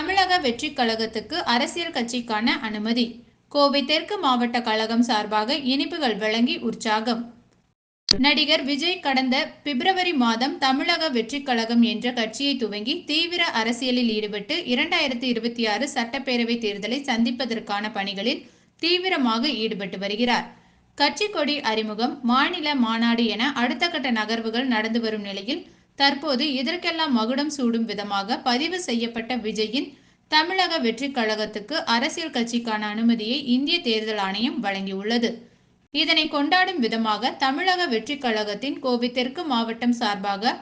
தமிழக வெற்றி கழகத்துக்கு அரசியல் கட்சிக்கான அனுமதி. கோவை தெற்கு மாவட்ட கழகம் சார்பாக இனிப்புகள் வழங்கி உற்சாகம். நடிகர் விஜய் கடந்த பிப்ரவரி மாதம் தமிழக வெற்றி கழகம் என்ற கட்சியை துவங்கி தீவிர அரசியலில் ஈடுபட்டு இரண்டாயிரத்தி இருபத்தி ஆறு சட்டப்பேரவை தேர்தலை சந்திப்பதற்கான பணிகளில் தீவிரமாக ஈடுபட்டு வருகிறார். கட்சி கொடி அறிமுகம் மாநில மாநாடு என அடுத்த கட்ட நகர்வுகள் நடந்து வரும் நிலையில் தற்போது இதற்கெல்லாம் மகுடம் சூடும் விதமாக பதிவு செய்யப்பட்ட விஜயின் தமிழக வெற்றிக் கழகத்துக்கு அரசியல் கட்சிக்கான அனுமதியை இந்திய தேர்தல் ஆணையம் வழங்கியுள்ளது. இதனை கொண்டாடும் விதமாக தமிழக வெற்றிக் கழகத்தின் கோவை தெற்கு மாவட்டம் சார்பாக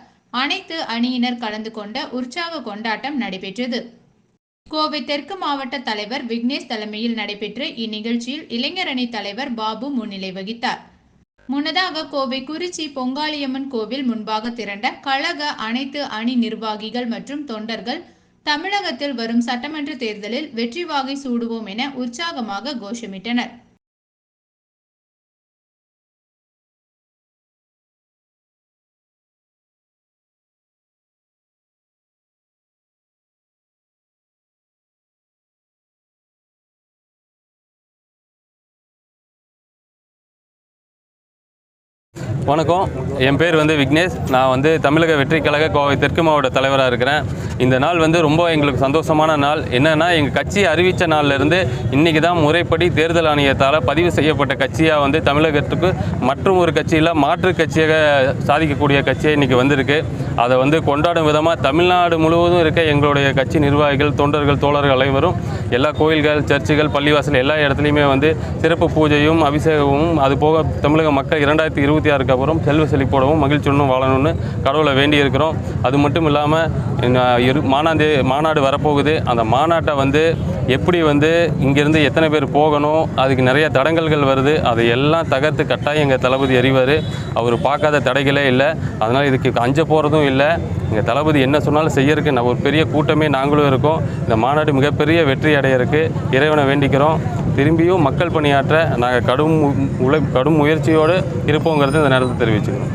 அனைத்து அணியினர் கலந்து கொண்ட உற்சாக கொண்டாட்டம் நடைபெற்றது. கோவை தெற்கு மாவட்ட தலைவர் விக்னேஷ் தலைமையில் நடைபெற்ற இந்நிகழ்ச்சியில் இளைஞர் அணி தலைவர் பாபு முன்னிலை வகித்தார். முன்னதாக கோவை குறிச்சி பொங்காளியம்மன் கோவில் முன்பாக திரண்ட கழக அனைத்து அணி நிர்வாகிகள் மற்றும் தொண்டர்கள் தமிழகத்தில் வரும் சட்டமன்ற தேர்தலில் வெற்றி வாகை சூடுவோம் என உற்சாகமாக கோஷமிட்டனர். வணக்கம். என் பேர் வந்து விக்னேஷ். நான் வந்து தமிழக வெற்றி கழக கோவை தெற்கு மாவட்ட தலைவராக இருக்கிறேன். இந்த நாள் வந்து ரொம்ப எங்களுக்கு சந்தோஷமான நாள். என்னென்னா எங்கள் கட்சி அறிவித்த நாள்லேருந்து இன்றைக்கி தான் முறைப்படி தேர்தல் ஆணையத்தால் பதிவு செய்யப்பட்ட கட்சியாக வந்து தமிழகத்துக்கு மற்றும் ஒரு கட்சியில் மாற்று கட்சியாக சாதிக்கக்கூடிய கட்சியாக இன்றைக்கி வந்திருக்கு. அதை வந்து கொண்டாடும் விதமாக தமிழ்நாடு முழுவதும் இருக்க எங்களுடைய கட்சி நிர்வாகிகள் தொண்டர்கள் தோழர்கள் அனைவரும் எல்லா கோயில்கள் சர்ச்சுகள் பள்ளிவாசல் எல்லா இடத்துலையுமே வந்து சிறப்பு பூஜையும் அபிஷேகமும் அது போக தமிழக மக்கள் இரண்டாயிரத்தி இருபத்தி ஆறுக்கு அப்புறம் செல்வ செழிப்போடவும் மகிழ்ச்சியுடனும் வாழணும்னு கடவுளை வேண்டி இருக்கிறோம் அது மட்டும் இல்லாமல் இரு மாநாடு வரப்போகுது. அந்த மாநாட்டை வந்து எப்படி வந்து இங்கேருந்து எத்தனை பேர் போகணும் அதுக்கு நிறைய தடங்கல்கள் வருது அதை எல்லாம் தகர்த்து கட்டாயம் எங்கள் தளபதி அறிவார் அவர் பார்க்காத தடைகளே இல்லை. அதனால் இதுக்கு அஞ்ச போகிறதும் இல்லை. எங்கள் தளபதி என்ன சொன்னாலும் செய்யறதுக்கு நான் ஒரு பெரிய கூட்டமே நாங்களும் இருக்கோம். இந்த மாநாடு மிகப்பெரிய வெற்றி அடையிறதுக்கு இறைவனை வேண்டிக்கிறோம். திரும்பியும் மக்கள் பணியாற்ற நாங்கள் கடும் உழை கடும் முயற்சியோடு இருப்போங்கிறது இந்த நேரத்தில் தெரிவிச்சுக்கிறோம்.